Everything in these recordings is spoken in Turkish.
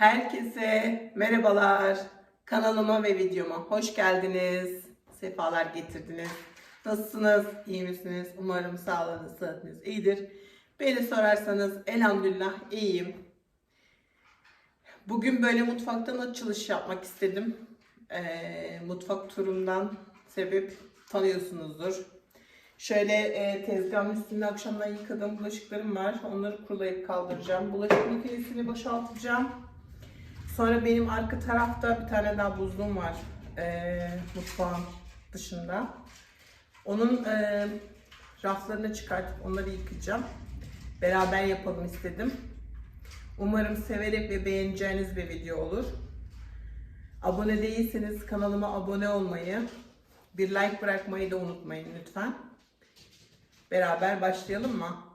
Herkese merhabalar. Kanalıma ve videoma hoş geldiniz. Sefalar getirdiniz. Nasılsınız? İyi misiniz? Umarım sağlığınız, sıhhatiniz iyidir. Beni sorarsanız elhamdülillah iyiyim. Bugün böyle mutfaktan açılış yapmak istedim. Ee, mutfak turumdan sebep tanıyorsunuzdur. Şöyle e, tezgahın üstünde akşamdan yıkadığım bulaşıklarım var. Onları kurulayıp kaldıracağım. Bulaşık makinesini boşaltacağım. Sonra benim arka tarafta bir tane daha buzluğum var. E, mutfağın dışında. Onun e, raflarını çıkartıp onları yıkayacağım. Beraber yapalım istedim. Umarım severek ve beğeneceğiniz bir video olur. Abone değilseniz kanalıma abone olmayı, bir like bırakmayı da unutmayın lütfen. Beraber başlayalım mı?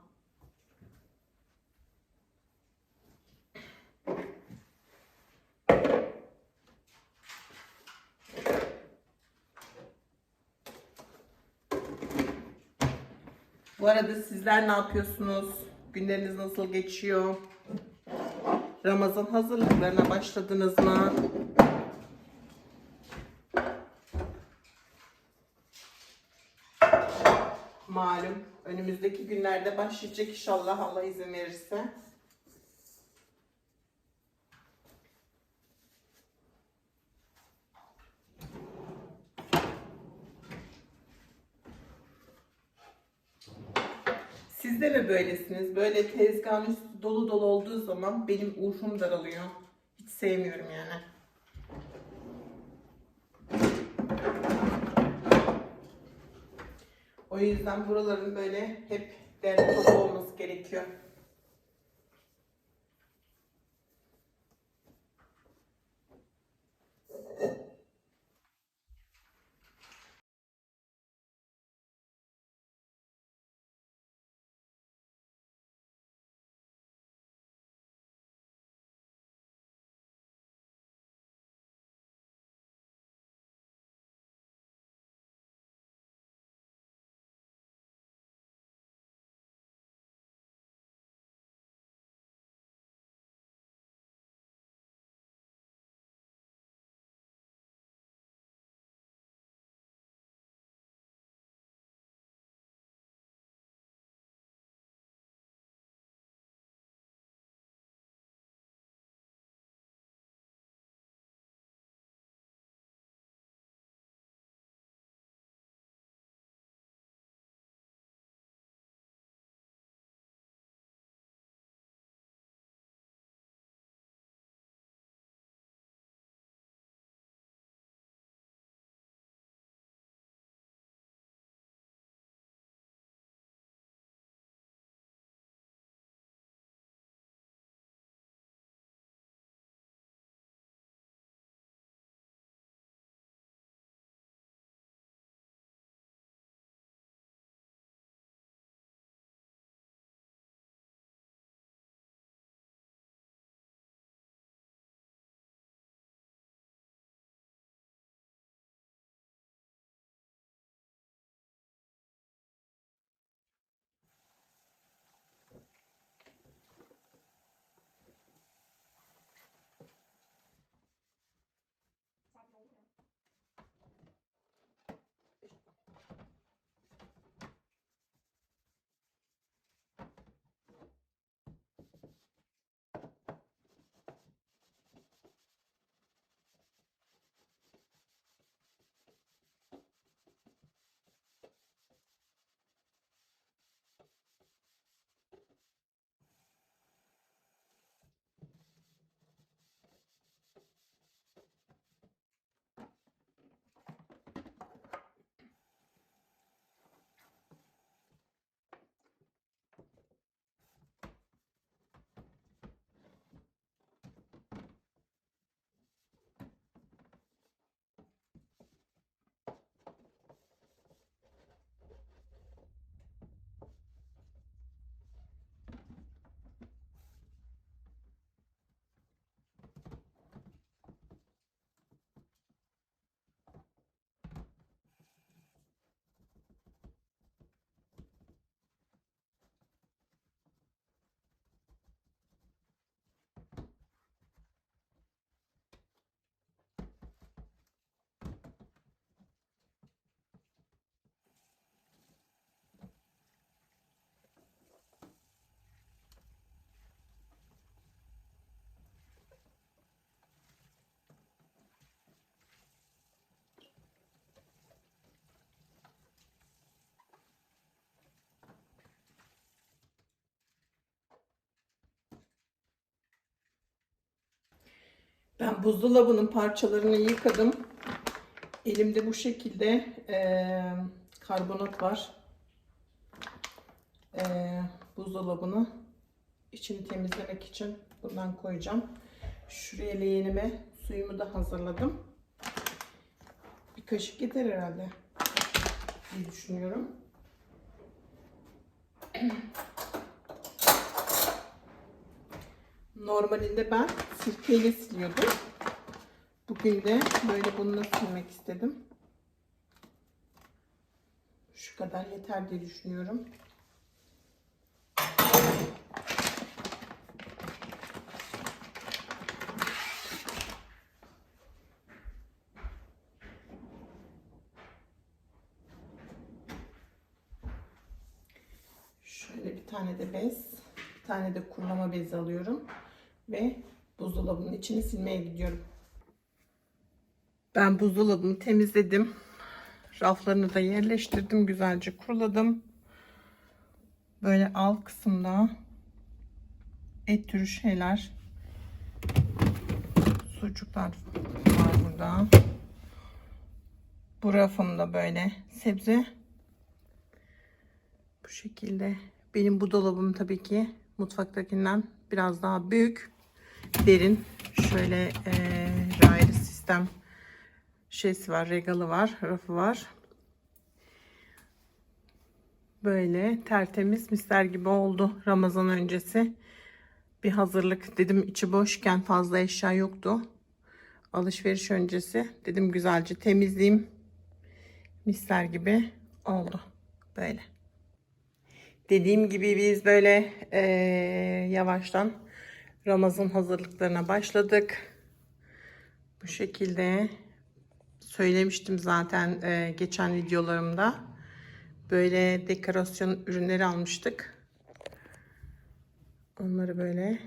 Bu arada sizler ne yapıyorsunuz? Günleriniz nasıl geçiyor? Ramazan hazırlıklarına başladınız mı? Malum önümüzdeki günlerde başlayacak inşallah Allah izin verirse. Siz de mi böylesiniz? Böyle tezgahın üstü dolu dolu olduğu zaman benim urfum daralıyor. Hiç sevmiyorum yani. O yüzden buraların böyle hep derli toplu olması gerekiyor. Ben buzdolabının parçalarını yıkadım. Elimde bu şekilde eee, karbonat var. Eee, buzdolabını içini temizlemek için bundan koyacağım. Şuraya leğenime suyumu da hazırladım. Bir kaşık yeter herhalde diye düşünüyorum. Normalinde ben sirkeyle siliyordum. Bugün de böyle bununla silmek istedim. Şu kadar yeter diye düşünüyorum. Şöyle bir tane de bez, bir tane de kurulama bezi alıyorum ve buzdolabının içini silmeye gidiyorum. Ben buzdolabını temizledim. Raflarını da yerleştirdim. Güzelce kuruladım. Böyle alt kısımda et türü şeyler. Sucuklar var burada. Bu rafımda böyle sebze. Bu şekilde. Benim bu dolabım tabii ki mutfaktakinden biraz daha büyük. Derin. Şöyle eee raylı sistem şeysi var, regalı var, rafı var. Böyle tertemiz misler gibi oldu Ramazan öncesi. Bir hazırlık dedim içi boşken fazla eşya yoktu. Alışveriş öncesi dedim güzelce temizleyeyim. Misler gibi oldu böyle. Dediğim gibi biz böyle eee, yavaştan Ramazan hazırlıklarına başladık. Bu şekilde söylemiştim zaten eee, geçen videolarımda. Böyle dekorasyon ürünleri almıştık. Onları böyle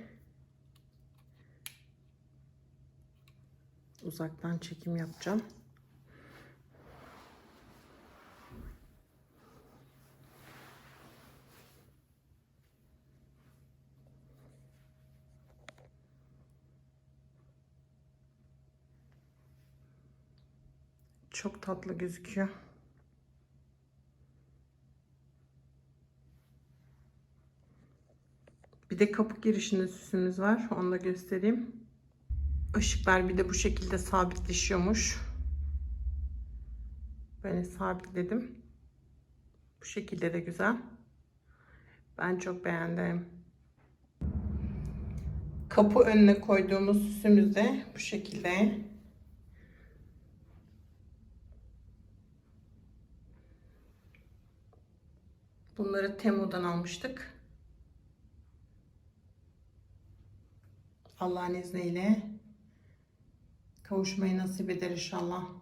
uzaktan çekim yapacağım. Çok tatlı gözüküyor. Bir de kapı girişinde süsümüz var. Onu da göstereyim. Işıklar bir de bu şekilde sabitleşiyormuş. Böyle sabitledim. Bu şekilde de güzel. Ben çok beğendim. Kapı önüne koyduğumuz süsümüz de bu şekilde. Bunları Temu'dan almıştık. Allah'ın izniyle kavuşmayı nasip eder inşallah.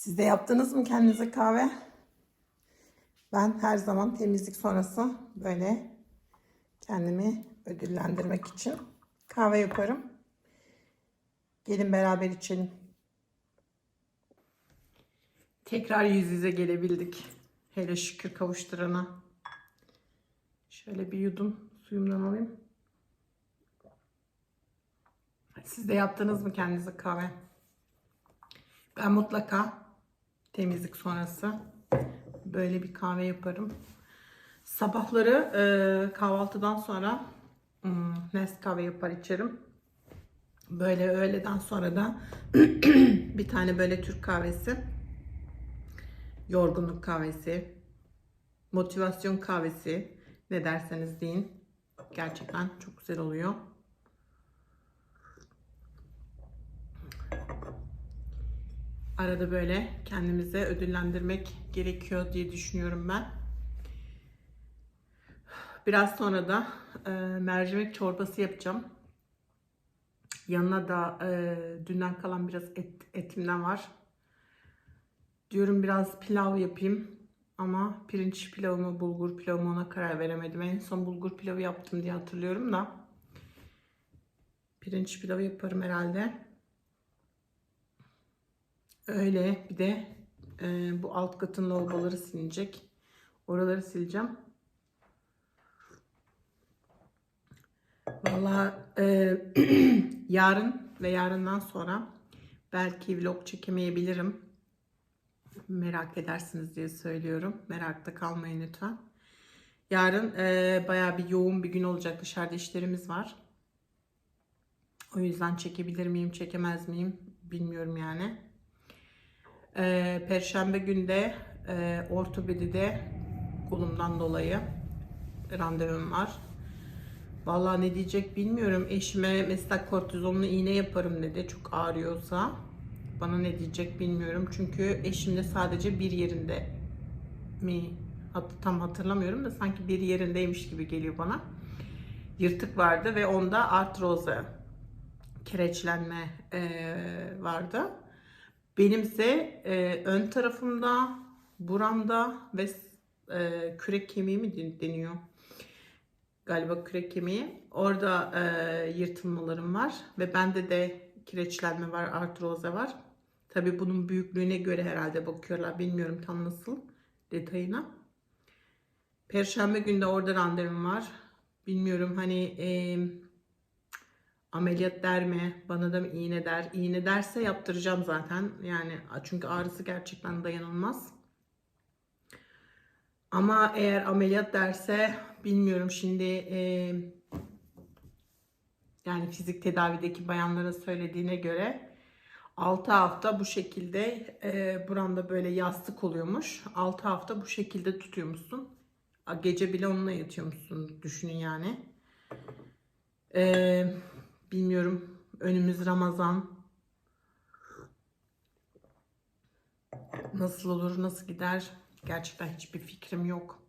Siz de yaptınız mı kendinize kahve? Ben her zaman temizlik sonrası böyle kendimi ödüllendirmek için kahve yaparım. Gelin beraber için. Tekrar yüz yüze gelebildik. Hele şükür kavuşturana. Şöyle bir yudum suyumdan alayım. Siz de yaptınız mı kendinize kahve? Ben mutlaka temizlik sonrası böyle bir kahve yaparım. Sabahları e, kahvaltıdan sonra hmm, Nescafe yapar içerim. Böyle öğleden sonra da bir tane böyle Türk kahvesi, yorgunluk kahvesi, motivasyon kahvesi ne derseniz deyin. Gerçekten çok güzel oluyor. Arada böyle kendimize ödüllendirmek gerekiyor diye düşünüyorum ben. Biraz sonra da e, mercimek çorbası yapacağım. Yanına da e, dünden kalan biraz et, etimden var. Diyorum biraz pilav yapayım. Ama pirinç pilavı mı bulgur pilavı mı ona karar veremedim. En son bulgur pilavı yaptım diye hatırlıyorum da. Pirinç pilavı yaparım herhalde. Öyle bir de e, bu alt katın lavaboları silinecek. Oraları sileceğim. Valla e, yarın ve yarından sonra belki vlog çekemeyebilirim. Merak edersiniz diye söylüyorum. Merakta kalmayın lütfen. Yarın e, baya bir yoğun bir gün olacak. Dışarıda işlerimiz var. O yüzden çekebilir miyim, çekemez miyim bilmiyorum yani. E, Perşembe günde e, ortopedide kolumdan dolayı randevum var. Vallahi ne diyecek bilmiyorum. Eşime mesela kortizonlu iğne yaparım dedi. Çok ağrıyorsa. Bana ne diyecek bilmiyorum. Çünkü eşimde sadece bir yerinde mi hat- tam hatırlamıyorum da sanki bir yerindeymiş gibi geliyor bana. Yırtık vardı ve onda artroza kireçlenme eee, vardı. Benimse eee, ön tarafımda, buramda ve eee, kürek kemiği mi den- deniyor? Galiba kürek kemiği. Orada eee, yırtılmalarım var ve bende de kireçlenme var, artroza var. Tabii bunun büyüklüğüne göre herhalde bakıyorlar. Bilmiyorum tam nasıl detayına. Perşembe günde orada randevum var. Bilmiyorum hani eee, ameliyat der mi? Bana da mı iğne der? İğne derse yaptıracağım zaten. Yani çünkü ağrısı gerçekten dayanılmaz. Ama eğer ameliyat derse bilmiyorum şimdi eee, yani fizik tedavideki bayanların söylediğine göre 6 hafta bu şekilde e, buranda böyle yastık oluyormuş. 6 hafta bu şekilde tutuyormuşsun. Gece bile onunla yatıyormuşsun düşünün yani. E, bilmiyorum. Önümüz Ramazan. Nasıl olur nasıl gider? Gerçekten hiçbir fikrim yok.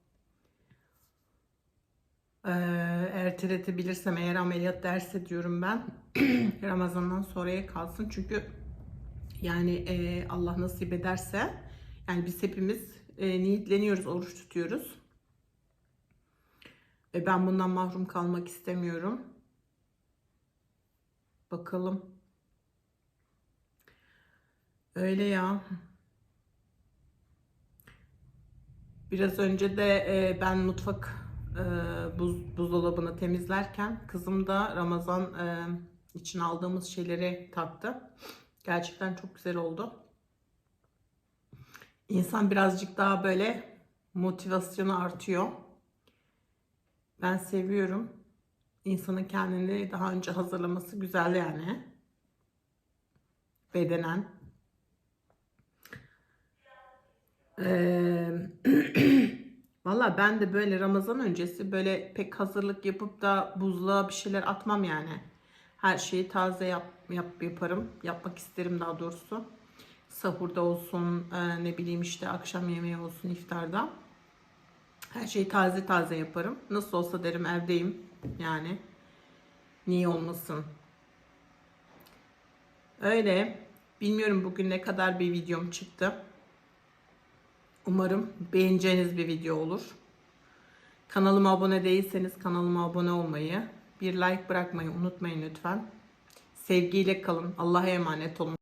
Ee, erteletebilirsem eğer ameliyat derse diyorum ben. Ramazan'dan sonraya kalsın. Çünkü yani e, Allah nasip ederse yani biz hepimiz e, niyetleniyoruz oruç tutuyoruz. Ve ben bundan mahrum kalmak istemiyorum bakalım öyle ya biraz önce de e, ben mutfak e, buz, buzdolabını temizlerken kızım da Ramazan e, için aldığımız şeyleri taktı. Gerçekten çok güzel oldu. İnsan birazcık daha böyle motivasyonu artıyor. Ben seviyorum. İnsanın kendini daha önce hazırlaması güzel yani. Bedenen. Ee, Valla ben de böyle Ramazan öncesi böyle pek hazırlık yapıp da buzluğa bir şeyler atmam yani. Her şeyi taze yap, yap yaparım. Yapmak isterim daha doğrusu. Sahurda olsun, e, ne bileyim işte akşam yemeği olsun, iftarda. Her şeyi taze taze yaparım. Nasıl olsa derim evdeyim. Yani niye olmasın. Öyle. Bilmiyorum bugün ne kadar bir videom çıktı. Umarım beğeneceğiniz bir video olur. Kanalıma abone değilseniz kanalıma abone olmayı, bir like bırakmayı unutmayın lütfen. Sevgiyle kalın. Allah'a emanet olun.